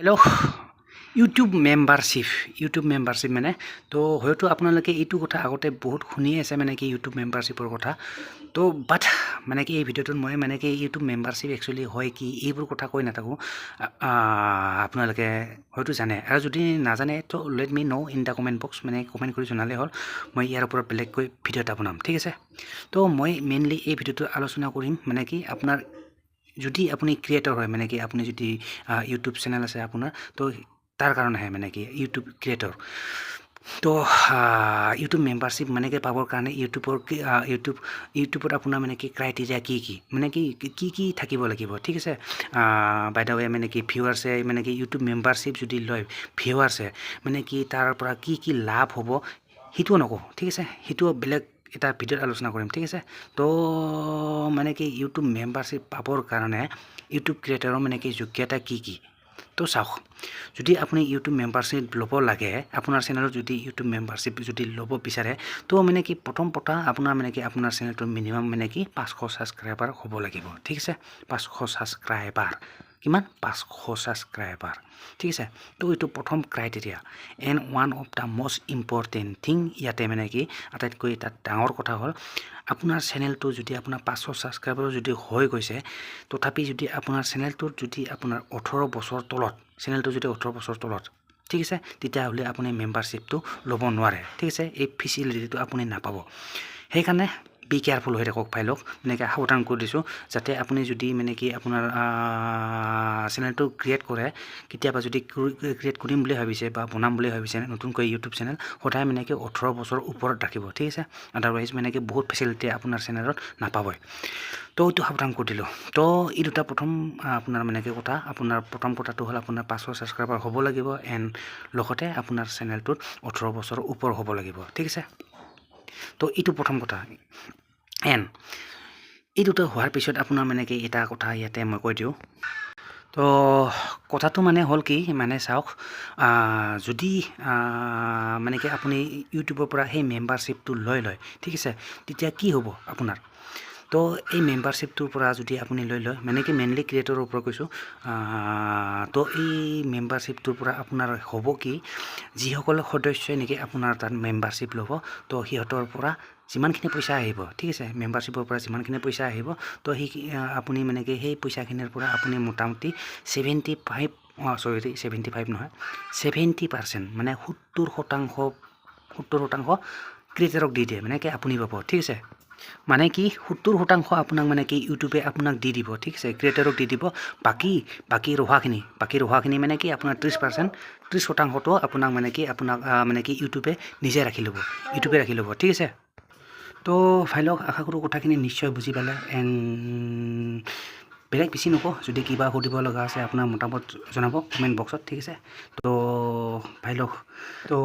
Hello' YouTube membership YouTube membership মানে তো হয়তো আপোনালোকে এইটো কথা আগতে বহুত শুনিয়ে আছে মানে কি ইউটিউব মেম্বাৰশ্বিপৰ কথা। তো বাট মানে কি এই ভিডিঅ'টোত মই মানে কি ইউটিউব মেম্বাৰশ্বিপ একচুৱেলি হয় কি এইবোৰ কথা কৈ নাথাকোঁ। আপোনালোকে হয়তো জানে। আৰু যদি নাজানে তো let me know' in the comment box মানে কমেণ্ট কৰি জনালেই হ'ল। মই ইয়াৰ ওপৰত বেলেগকৈ ভিডিঅ' এটা বনাম ঠিক আছে? তো মই মেইনলি এই ভিডিঅ'টো আলোচনা কৰিম মানে কি আপোনাৰ যদি আপুনি ক্ৰিয়েটৰ হয় মানে কি আপুনি যদি ইউটিউব চেনেল আছে আপোনাৰ, তো তাৰ কাৰণেহে মানে কি ইউটিউব ক্ৰিয়েটৰ তো ইউটিউব মেম্বাৰশ্বিপ মানে কি পাবৰ কাৰণে ইউটিউবৰ ইউটিউব ইউটিউবত আপোনাৰ মানে কি ক্ৰাইটেৰিয়া কি কি? মানে কি কি কি থাকিব লাগিব? ঠিক আছে? বাইদেউ মানে কি ভিউৱাৰ্ছে মানে কি ইউটিউব মেম্বাৰশ্বিপ যদি লয় ভিউৱাৰ্ছে মানে কি তাৰ কি কি লাভ হ'ব, সেইটোও নকওঁ, ঠিক আছে? সেইটোও বেলেগ এটা ভিডিঅ'ত আলোচনা কৰিম, ঠিক আছে? তো মানে কি ইউটিউব মেম্বাৰশ্বিপ পাবৰ কাৰণে ইউটিউব ক্ৰিয়েটাৰৰ মানে কি যোগ্যতা কি কি? তো চাওক, যদি আপুনি ইউটিউব মেম্বাৰশ্বিপ ল'ব লাগে, আপোনাৰ চেনেলত যদি ইউটিউব মেম্বাৰশ্বিপ যদি ল'ব বিচাৰে, তো মানে কি প্ৰথম কথা আপোনাৰ মানে কি আপোনাৰ চেনেলটো মিনিমাম মানে কি পাঁচশো ছাবস্ক্ৰাইবাৰ হ'ব লাগিব, ঠিক আছে? পাঁচশো ছাবস্ক্ৰাইবাৰ কিমান পাঁচশো ছাবস্ক্ৰাইবাৰ ঠিক আছে? তো এইটো প্ৰথম criteria and one of the most important thing ইয়াতে মানে কি, আটাইতকৈ এটা ডাঙৰ কথা হ'ল, আপোনাৰ চেনেলটো যদি আপোনাৰ পাঁচশো ছাবস্ক্ৰাইবাৰ যদি হৈ গৈছে, তথাপি যদি আপোনাৰ চেনেলটোত যদি আপোনাৰ ওঠৰ বছৰ তলত চেনেলটো যদি ওঠৰ বছৰ তলত, ঠিক আছে? তেতিয়াহ'লে আপুনি মেম্বাৰশ্বিপটো ল'ব নোৱাৰে। ঠিক আছে? এই ফেচিলিটিটো আপুনি নাপাব। সেইকাৰণে বি কেয়াৰফুল হৈ থাকক ভাই লওক এনেকৈ সাৱধান কৰি দিছোঁ, যাতে আপুনি যদি মানে কি আপোনাৰ চেনেলটো ক্ৰিয়েট কৰে, কেতিয়াবা যদি ক্ৰিয়েট কৰিম বুলি ভাবিছে বা বনাম বুলি ভাবিছে নতুনকৈ ইউটিউব চেনেল সদায় মানে কি ওঠৰ বছৰ ওপৰত ৰাখিব, ঠিক আছে? আদাৰৱাইজ মানে কি বহুত ফেচিলিটি আপোনাৰ চেনেলত নাপাবই। তো এইটো সাৱধান কৰি দিলোঁ। তো এই দুটা প্ৰথম আপোনাৰ মানে কি কথা, আপোনাৰ প্ৰথম কথাটো হ'ল আপোনাৰ পাঁচশো ছাবস্ক্ৰাইবাৰ হ'ব লাগিব এণ্ড লগতে আপোনাৰ চেনেলটোত ওঠৰ বছৰ ওপৰ হ'ব লাগিব, ঠিক আছে? তো এইটো প্ৰথম কথা। এণ্ড এই দুটা হোৱাৰ পিছত আপোনাৰ মানে কি এটা কথা ইয়াতে মই কৈ দিওঁ। তো কথাটো মানে হ'ল কি মানে চাওক যদি মানে কি আপুনি ইউটিউবৰ পৰা সেই মেম্বাৰশ্বিপটো লৈ লয় ঠিক আছে তেতিয়া কি হ'ব আপোনাৰ? তো এই মেম্বাৰশ্বিপটোৰ পৰা যদি আপুনি লৈ লয় মানে কি মেইনলি ক্ৰিয়েটৰৰ ওপৰত কৈছোঁ তো এই মেম্বাৰশ্বিপটোৰ পৰা আপোনাৰ হ'ব কি যিসকল সদস্যই নেকি আপোনাৰ তাত মেম্বাৰশ্বিপ ল'ব, তো সিহঁতৰ পৰা যিমানখিনি পইচা আহিব, ঠিক আছে মেম্বাৰশ্বিপৰ পৰা যিমানখিনি পইচা আহিব, তো সেই আপুনি মানে কি সেই পইচাখিনিৰ পৰা আপুনি মোটামুটি seventy five sorry seventy five নহয় ছেভেণ্টি পাৰ্চেণ্ট মানে সত্তৰ শতাংশ সত্তৰ শতাংশ ক্ৰিয়েটাৰক দি দিয়ে মানে কি আপুনি পাব, ঠিক আছে। মানে কি, সত্তৰ শতাংশ আপোনাক মানে কি ইউটিউবে আপোনাক দি দিব, ঠিক আছে? ক্ৰিয়েটাৰক দি দিব। বাকী বাকী ৰহাখিনি বাকী ৰহাখিনি মানে কি আপোনাৰ ত্ৰিছ পাৰ্চেণ্ট ত্ৰিছ শতাংশটো আপোনাক মানে কি আপোনাক মানে কি ইউটিউবে নিজে ৰাখি ল'ব ইউটিউবে ৰাখি ল'ব, ঠিক আছে? তো ভাই লওক আশা কৰোঁ কথাখিনি নিশ্চয় বুজি পালে। এণ্ড বেলেগ বেছি নকওঁ, যদি কিবা সুধিব লগা আছে আপোনাৰ মতামত জনাব কমেণ্ট বক্সত ঠিক আছে? তো ভাই লওক তো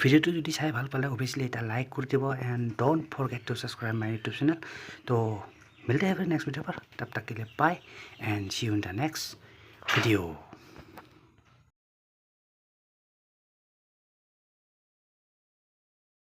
ভিডিঅ'টো যদি চাই ভাল পালে অভিয়াছলি এটা লাইক কৰি দিব and don't forget to subscribe my YouTube channel তো मिलते हैं फिर नेक्स्ट वीडियो पर तब तक के लिए bye and see you in the next video